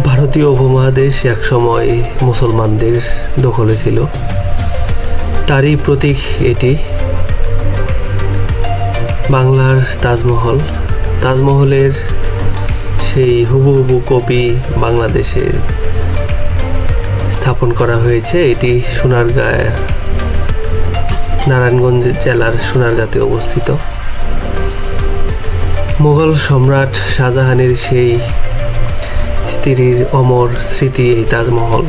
ভারতীয় উপমহাদেশ একসময় মুসলমানদের দখলে ছিল। তারই প্রতীক এটি। বাংলার তাজমহল। তাজমহলের সেই হুবহু কপি বাংলাদেশে স্থাপন করা হয়েছে। এটি সোনারগাঁ নারায়ণগঞ্জ জেলার সোনারগাঁতে অবস্থিত। মুঘল সম্রাট শাহজাহানের সেই স্ত্রীর অমর স্মৃতি এই তাজমহল।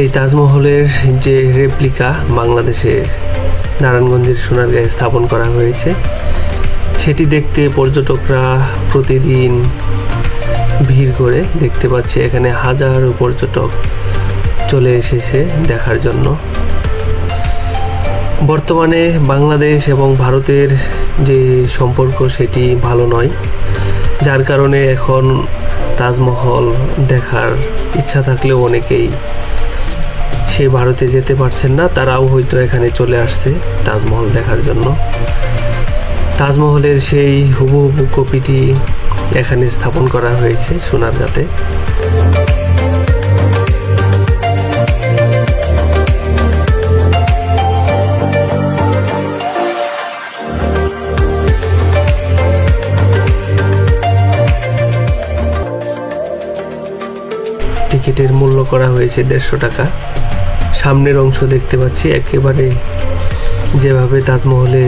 এই তাজমহলের যে রেপ্লিকা বাংলাদেশের নারায়ণগঞ্জের সোনারগাঁয়ে স্থাপন করা হয়েছে, সেটি দেখতে পর্যটকরা প্রতিদিন ভিড় করে দেখতে পাচ্ছে। এখানে হাজারো পর্যটক চলে এসেছে দেখার জন্য। বর্তমানে বাংলাদেশ এবং ভারতের যে সম্পর্ক, সেটি ভালো নয়। যার কারণে এখন তাজমহল দেখার ইচ্ছা থাকলেও অনেকেই সেই ভারতে যেতে পারছেন না, তারাও হয়তো এখানে চলে আসছে তাজমহল দেখার জন্য। তাজমহলের সেই হুবহু কপিটি এখানে স্থাপন করা হয়েছে সোনারগাঁতে। টিকিটের মূল্য করা হয়েছে দেড়শো টাকা। সামনের অংশ দেখতে পাচ্ছি একেবারে যেভাবে তাজমহলে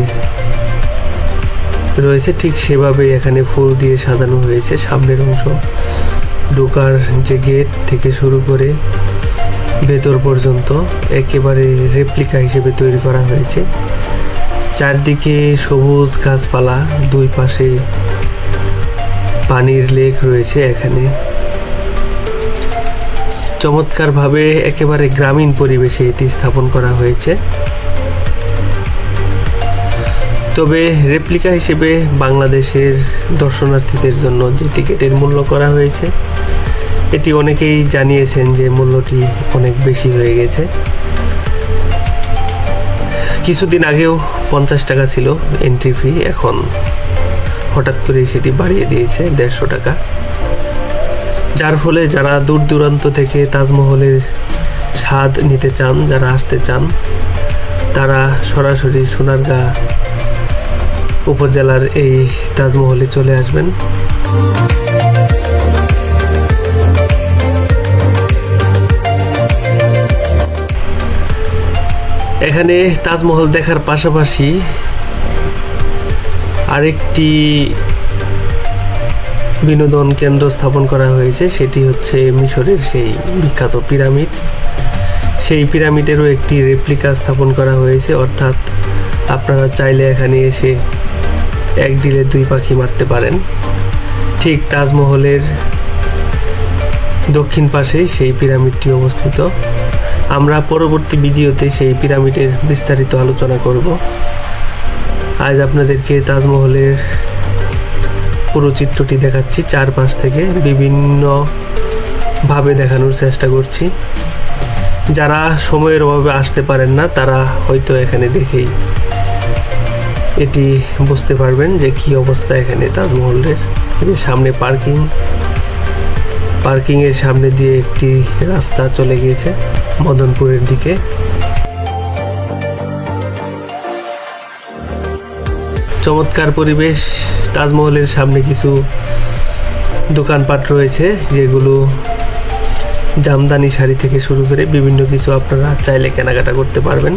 রয়েছে, ঠিক সেভাবে এখানে ফুল দিয়ে সাজানো হয়েছে। সামনের অংশ ঢোকার যে গেট থেকে শুরু করে ভেতর পর্যন্ত একেবারে রেপ্লিকা হিসেবে তৈরি করা হয়েছে। চারদিকে সবুজ গাছপালা, দুই পাশে পানির লেক রয়েছে এখানে। চমৎকারভাবে একেবারে গ্রামীণ পরিবেশে এটি স্থাপন করা হয়েছে। তবে রেপ্লিকা হিসেবে বাংলাদেশের দর্শনার্থীদের জন্য যে টিকিটের মূল্য করা হয়েছে, এটি অনেকেই জানিয়েছেন যে মূল্যটি অনেক বেশি হয়ে গেছে। কিছুদিন আগেও পঞ্চাশ টাকা ছিল এন্ট্রি ফি এখন হঠাৎ করে সেটি বাড়িয়ে দিয়েছে দেড়শো টাকা। যার ফলে যারা দূর দূরান্ত থেকে তাজমহলের স্বাদ নিতে চান, যারা আসতে চান, তারা সরাসরি সোনারগাঁ উপজেলার এই তাজমহলে চলে আসবেন। এখানে তাজমহল দেখার পাশাপাশি আরেকটি বিনোদন কেন্দ্র স্থাপন করা হয়েছে। সেটি হচ্ছে মিশরের সেই বিখ্যাত পিরামিড। সেই পিরামিডেরও একটি রেপ্লিকা স্থাপন করা হয়েছে। অর্থাৎ আপনারা চাইলে এখানে এসে এক ডিলে দুই পাখি মারতে পারেন। ঠিক তাজমহলের দক্ষিণ পাশে সেই পিরামিডটি অবস্থিত। আমরা পরবর্তী ভিডিওতে সেই পিরামিডের বিস্তারিত আলোচনা করব। আজ আপনাদেরকে তাজমহলের পুরো চিত্রটি দেখাচ্ছি। চারপাশ থেকে বিভিন্ন ভাবে দেখানোর চেষ্টা করছি। যারা সময়ের অভাবে আসতে পারেন না, তারা হয়তো এখানে দেখেই এটি বুঝতে পারবেন যে কি অবস্থা এখানে তাজমহলের। সামনে পার্কিং পার্কিং এর সামনে দিয়ে একটি রাস্তা চলে গিয়েছে মদনপুরের দিকে। চমৎকার পরিবেশ, তাজমহলের সামনে কিছু দোকানপাট রয়েছে, যেগুলো জামদানি শাড়ি থেকে শুরু করে বিভিন্ন কিছু আপনারা চাইলে কেনাকাটা করতে পারবেন।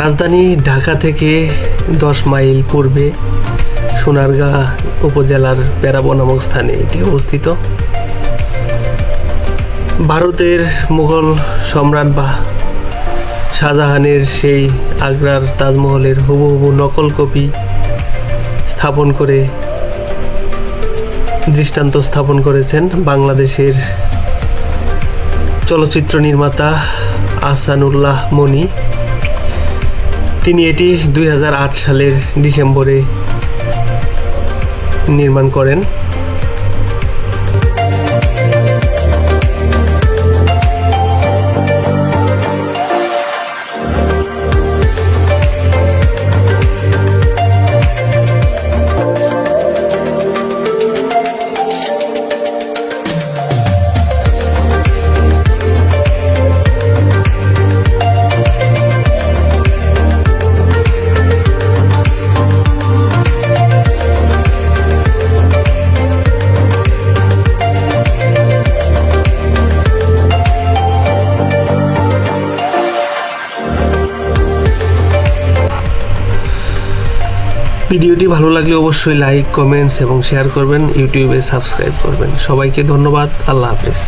রাজধানী ঢাকা থেকে দশ মাইল পূর্বে সোনারগাঁ উপজেলার পেরাবো নামক স্থানে এটি অবস্থিত। ভারতের মুঘল সম্রাট বা শাহজাহানের সেই আগ্রার তাজমহলের হুবহু নকল কপি স্থাপন করে দৃষ্টান্ত স্থাপন করেছেন বাংলাদেশের চলচ্চিত্র নির্মাতা আসানুল্লাহ মনি। তিনি এটি দুই হাজার আট সালের ডিসেম্বরে নির্মাণ করেন। ভিডিওটি ভালো লাগলে অবশ্যই লাইক কমেন্টস এবং শেয়ার করবেন ইউটিউবে সাবস্ক্রাইব করবেন। সবাইকে ধন্যবাদ, আল্লাহ হাফিজ।